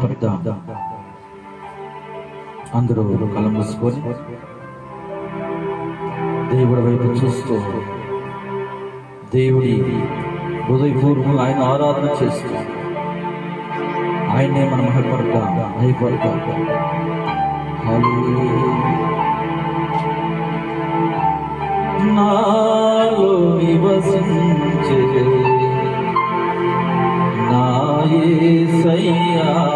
మహిపడతాం అందరూ కలం మూసుకొని దేవుడి వైపు చూస్తూ దేవుడి హృదయపూర్వకంగా ఆయన ఆరాధన చేస్తూ ఆయనే మనం మహిపడతాం మహిపడతాం నాలో నివసించే سیاح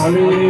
Hallelujah.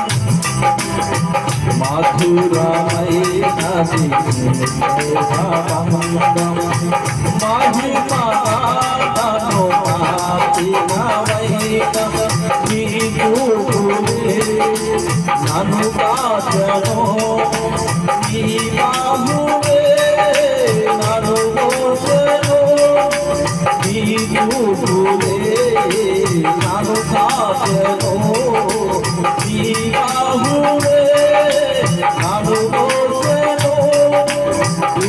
ఒక్కరూ మహిమ ఇస్తున్నారు దేవా మధురైనది స్నేహబంధం మహిమగానను మార్చినవయ్యా మధురైనది స్నేహబంధం మహిమగానను మార్చినవయ్యా నీ చూపులే నన్ను కాచను నీ బాహువే నన్ను మోసెను నీ చూపులే నన్ను కాచెను నీ బాహువే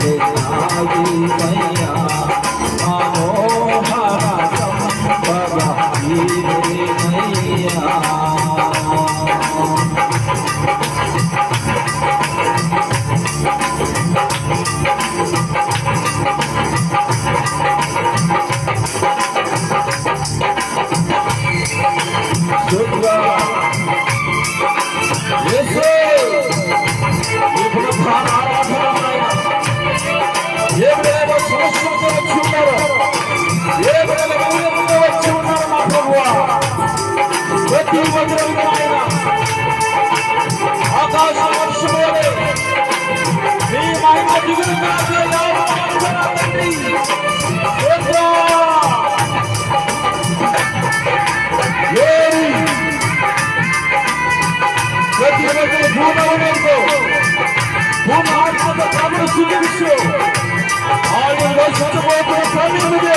ಸಾಯಿ సోమవారంతో మహాత్మ ప్రభులు స్వీకరిస్తూ ఆయన రక్షించబోతున్న సమయంలో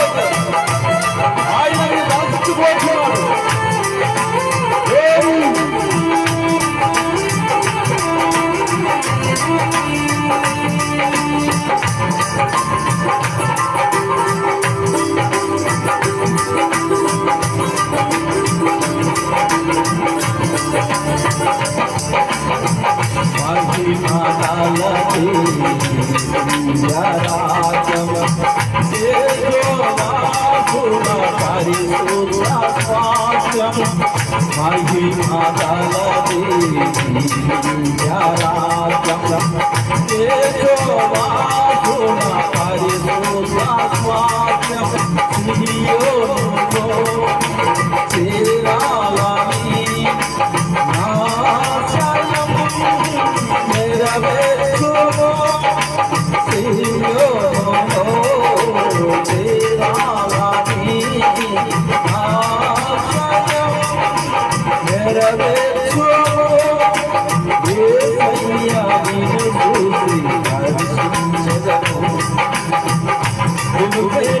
Yo, Yeah.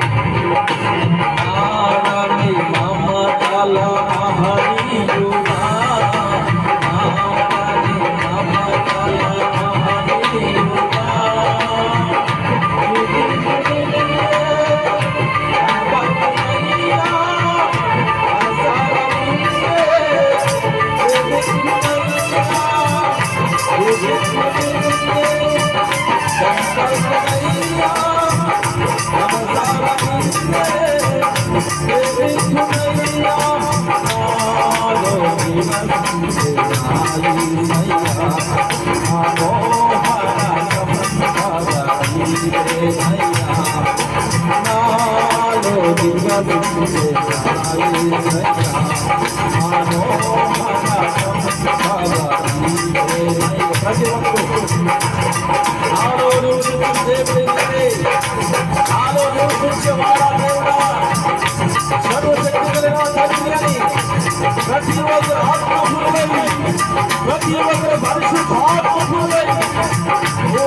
ఆత్మహులై ప్రతి ఒక్కరు పరిశుద్ధాత్మహులై ఓ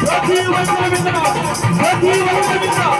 ప్రతి ఒక్కరి మీద ప్రతి ఒక్కరి మీద.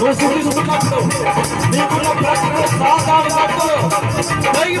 ನುಸುಡಿ ನುಸುಕಟ್ಟು ನೀವುಲ ಪ್ರಕರಣ ಸಾಧಾರಣ ಕಟ್ಟು ದೈವ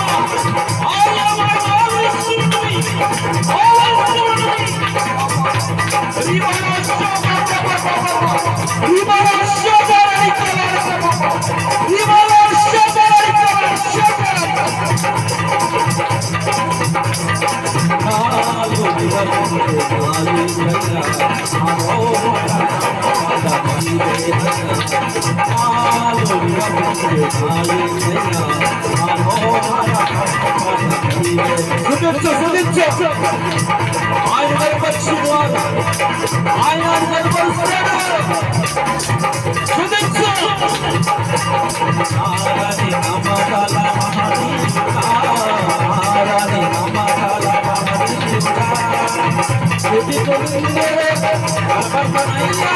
ఆయన కనపరిచేవారు ఆయన కనపరుస్తాడు సుధించు ఆరాధి నమకాల ఆరాధి నమకాల స్థుతి తొలిందే కనపడనయ్యా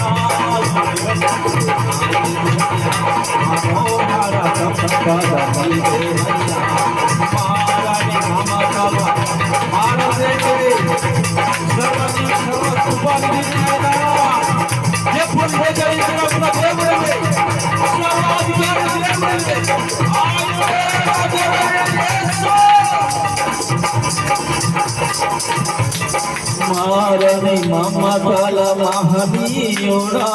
మారని మమతల మహనీయుడా.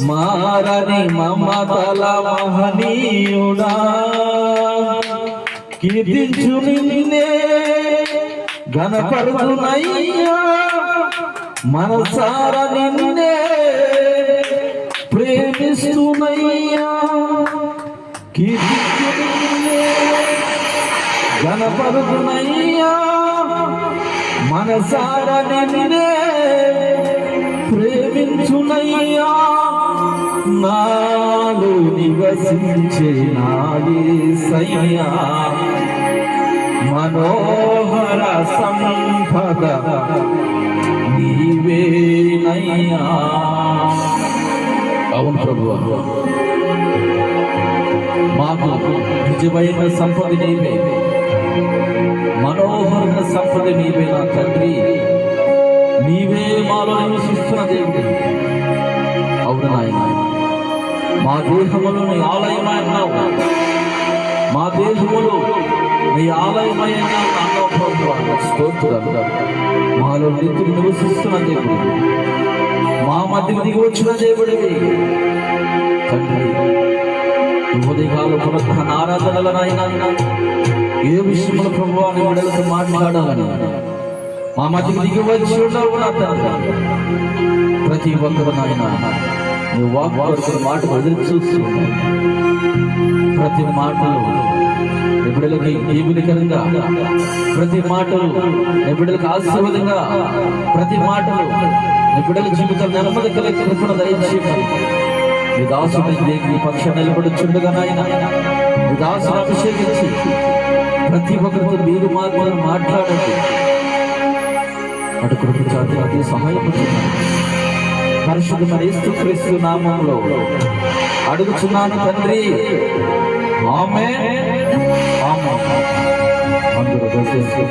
మారని మమతల మహనీయుడా. కీర్తించు నిన్నే ఘనపడుతున్నయ్యా మనసార నిన్నే ప్రేమిస్తున్నయ్యా. కీర్తించు నిన్నే గణపడుతున్నయ్యా మనసార నిన్నే ప్రేమించునయ్యా. నాలో నివసించే నాయసయ్యా మనోహర సంపద నీవేనయ్యా. అవును ప్రభు మాకు నిజమైన సంపద నీవే. మనోహరమైన సంపద నీవే నా తండ్రి. నీవే మాలో నివసిస్తున్న దేవుడు. అవును నాయన. మా దేహములు నీ ఆలయమన్నావు మా దేహములు నీ ఆలయమై అన్నావు ప్రభు స్తోత్రం మాలో నిత్యుడు నివసిస్తున్న దేవుడు. మా మధ్య దిగి వచ్చిన దేవుడివి. తండ్రి ఉదయకాల పునః ఆరాధనల నాయన ఏ విషయంలో ప్రభు అని విడలతో మాట్లాడాలని? మా మధ్యకి దిగి వచ్చి ప్రతి ఒక్కరు నాయన నీ వాక్ మాట వదిలి చూస్తూ ప్రతి మాటలు నీ బిడ్డలకి దీవునికరంగా ప్రతి మాటలు నీ బిడ్డలకు ఆశీర్వాదంగా ప్రతి మాటలు నీ జీవితం నెమ్మది కలిగి కృపణ దయచేయమని ఈ దాసుని పక్ష నిలబడుచుండగా నాయన. దాసును అభిషేకించి ప్రతి ఒక్కరితో మీరు మాత్రం మాట్లాడండి. అటు కృప చాతి అతి సహాయపడుతున్నాను పరిశుద్ధ మరీస్తు క్రీస్తు నామంలో అడుగుచున్నాను తండ్రి. ఆమె ఆమె అందరూ దయచేసి